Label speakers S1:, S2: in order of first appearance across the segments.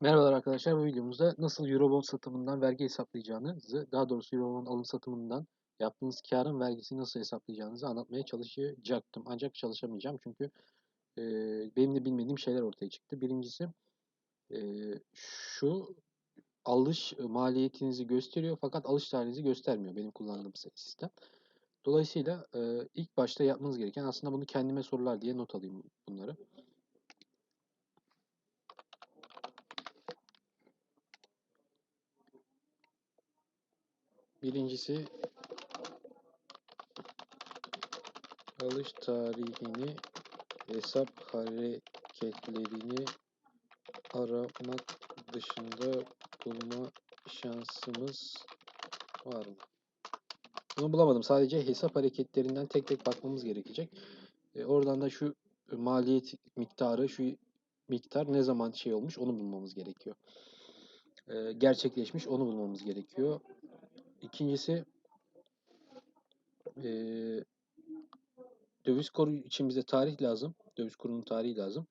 S1: Merhabalar arkadaşlar. Bu videomuzda nasıl Eurobond satımından vergi hesaplayacağınızı, daha doğrusu Eurobond alım satımından yaptığınız karın vergisini nasıl hesaplayacağınızı anlatmaya çalışacaktım. Ancak çalışamayacağım çünkü e, benim de bilmediğim şeyler ortaya çıktı. Birincisi e, şu alış maliyetinizi gösteriyor fakat alış tarihinizi göstermiyor benim kullandığım sistem. Dolayısıyla e, ilk başta yapmanız gereken aslında bunu kendime sorular diye not alayım bunları. Birincisi alış tarihini, hesap hareketlerini aramak dışında bulma şansımız var mı? Bunu bulamadım. Sadece hesap hareketlerinden tek tek bakmamız gerekecek. E, oradan da şu maliyet miktarı, şu miktar ne zaman şey olmuş onu bulmamız gerekiyor. E, gerçekleşmiş onu bulmamız gerekiyor. İkincisi e, döviz kuru için bize tarih lazım. Döviz kurunun tarihi lazım.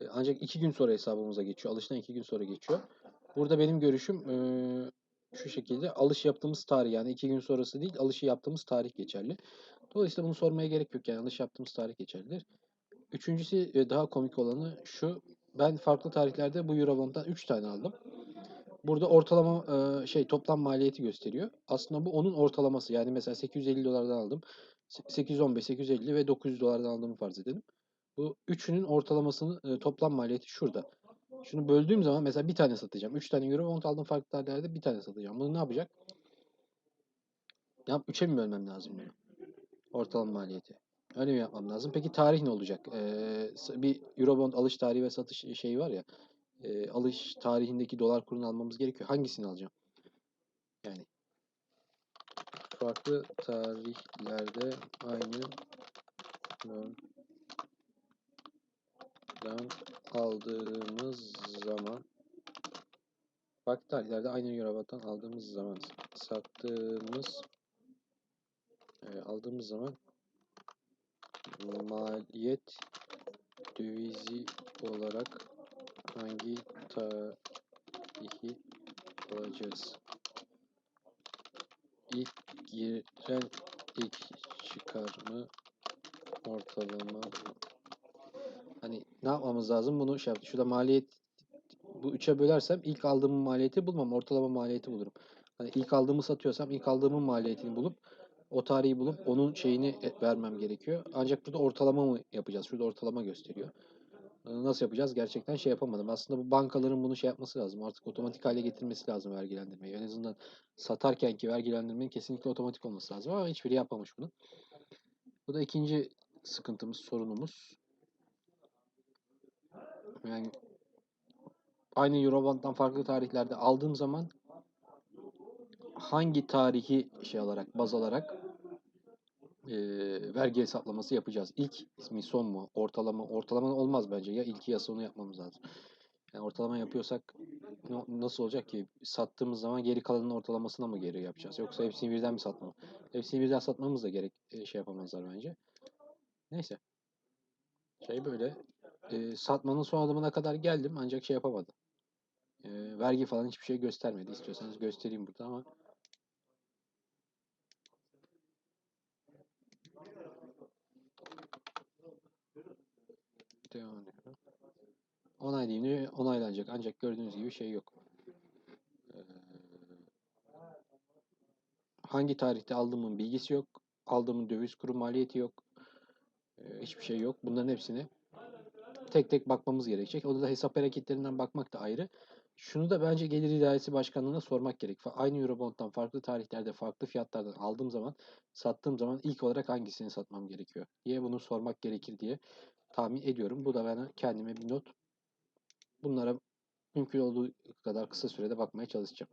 S1: E, ancak iki gün sonra hesabımıza geçiyor. Alıştan iki gün sonra geçiyor. Burada benim görüşüm e, şu şekilde alış yaptığımız tarih yani iki gün sonrası değil alışı yaptığımız tarih geçerli. Dolayısıyla bunu sormaya gerek yok yani alış yaptığımız tarih geçerlidir. Üçüncüsü e, daha komik olanı şu. Ben farklı tarihlerde bu Eurobond'dan 3 tane aldım. Burada ortalama şey toplam maliyeti gösteriyor. Aslında bu onun ortalaması. Yani mesela 850 dolardan aldım. 815, 850 ve 900 dolardan aldığımı farz edelim. Bu üçünün ortalamasının toplam maliyeti şurada. Şunu böldüğüm zaman mesela bir tane satacağım. 3 tane euro bond aldım farklı tarihlerde bir tane satacağım. Bunu ne yapacak? Yap 3'e mi bölmem lazım bunu? Ortalama maliyeti. Öyle mi yapmam lazım? Peki tarih ne olacak? Ee, bir Eurobond alış tarihi ve satış şeyi var ya. E, alış tarihindeki dolar kurunu almamız gerekiyor. Hangisini alacağım? Yani farklı tarihlerde aynı dan aldığımız zaman farklı tarihlerde aynı Eurobond'dan aldığımız zaman sattığımız e, aldığımız zaman maliyet dövizi olarak hangi tarihi alacağız? İlk giren ilk çıkar mı? Ortalama mı? Hani ne yapmamız lazım? Bunu şey yaptı. Şurada maliyet bu üçe bölersem ilk aldığım maliyeti bulmam. Ortalama maliyeti bulurum. Hani ilk aldığımı satıyorsam ilk aldığımın maliyetini bulup o tarihi bulup onun şeyini vermem gerekiyor. Ancak burada ortalama mı yapacağız? Şurada ortalama gösteriyor. Nasıl yapacağız? Gerçekten şey yapamadım. Aslında bu bankaların bunu şey yapması lazım. Artık otomatik hale getirmesi lazım vergilendirmeyi. En azından satarken ki vergilendirmenin kesinlikle otomatik olması lazım ama hiçbiri yapmamış bunu. Bu da ikinci sıkıntımız, sorunumuz. Yani aynı Eurobond'dan farklı tarihlerde aldığım zaman hangi tarihi şey alarak, baz alarak e, vergi hesaplaması yapacağız. İlk mi son mu? Ortalama ortalama olmaz bence. Ya ilki ya sonu yapmamız lazım. Yani ortalama yapıyorsak nasıl olacak ki? Sattığımız zaman geri kalanın ortalamasına mı geri yapacağız? Yoksa hepsini birden mi satmamız? Hepsini birden satmamız da gerek şey yapamazlar bence. Neyse. Şey böyle. E, satmanın son adımına kadar geldim ancak şey yapamadım. E, vergi falan hiçbir şey göstermedi. İstiyorsanız göstereyim burada ama Ediyorum. Onay diyeyim onaylanacak. Ancak gördüğünüz gibi şey yok. Ee, hangi tarihte aldığımın bilgisi yok. Aldığımın döviz kuru maliyeti yok. Ee, hiçbir şey yok. Bunların hepsini tek tek bakmamız gerekecek. O da hesap hareketlerinden bakmak da ayrı. Şunu da bence Gelir İdaresi Başkanlığı'na sormak gerek. Aynı Eurobond'dan farklı tarihlerde farklı fiyatlardan aldığım zaman sattığım zaman ilk olarak hangisini satmam gerekiyor diye bunu sormak gerekir diye tahmin ediyorum. Bu da bana kendime bir not. Bunlara mümkün olduğu kadar kısa sürede bakmaya çalışacağım.